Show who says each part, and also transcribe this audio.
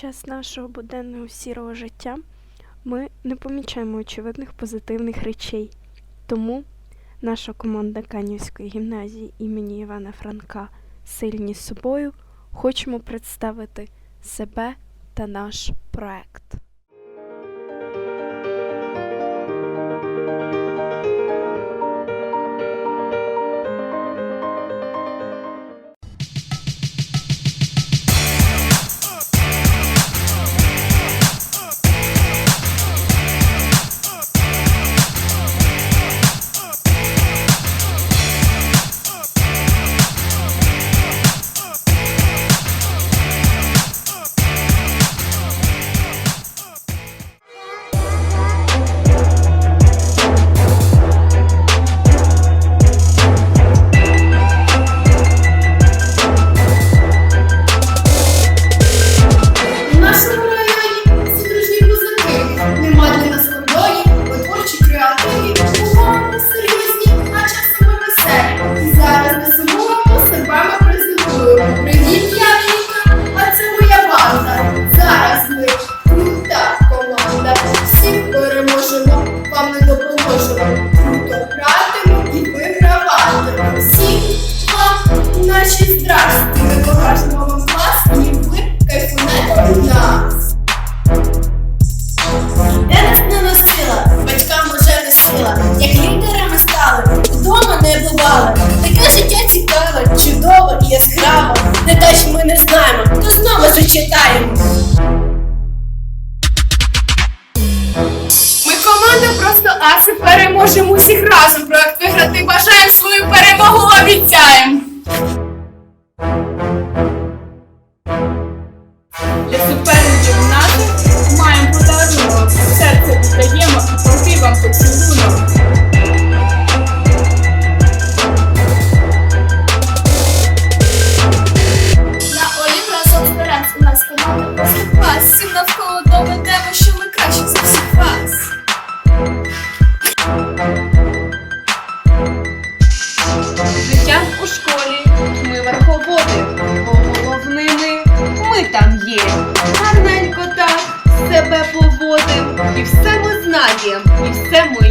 Speaker 1: час нашого буденного сірого життя ми не помічаємо очевидних позитивних речей. Тому наша команда Канівської гімназії імені Івана Франка Сильні з собою хочемо представити себе та наш проект.
Speaker 2: Цікаве, чудово і яскраво. Не те, що ми не знаємо, то знову зачитаємо. Ми команда просто аси переможемо усіх разом. Проект виграти бажаємо свою перемогу обіцяємо.
Speaker 3: Гарненько так себе поводим, і все ми знаємо, і все ми